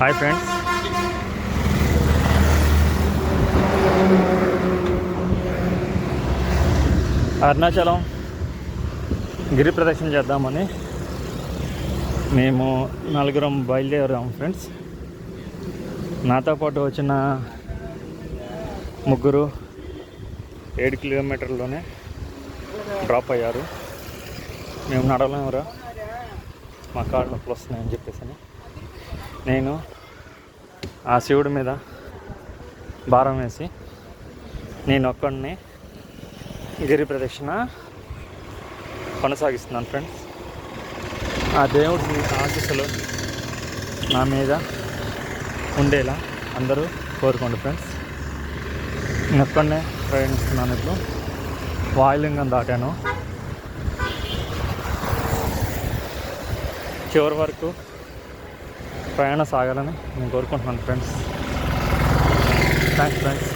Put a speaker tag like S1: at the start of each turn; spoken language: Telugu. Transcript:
S1: హాయ్ ఫ్రెండ్స్ అరుణాచలం గిరి ప్రదక్షిణ చేద్దామని మేము నలుగురం బయలుదేరాం ఫ్రెండ్స్ నాతో పాటు వచ్చిన ముగ్గురు ఏడు కిలోమీటర్లోనే డ్రాప్ అయ్యారు. మేము నడవలేమురా. మా కాళ్ళు నొప్పులు వస్తున్నాయని చెప్పేసి అని నేను ఆ శివుడి మీద భారం వేసి నేను ఒక్కడిని గిరి ప్రదక్షిణ కొనసాగిస్తున్నాను ఫ్రెండ్స్ ఆ దేవుడి ఆశీస్సులు నా మీద ఉండేలా అందరూ కోరుకోండి ఫ్రెండ్స్ నేను ఒక్కడనే ప్రయాణిస్తున్నాను ఇప్పుడు. వాయులింగం దాటాను. చివరి వరకు ప్రయాణం సాగాలని నేను కోరుకుంటున్నాను ఫ్రెండ్స్ థ్యాంక్స్ ఫ్రెండ్స్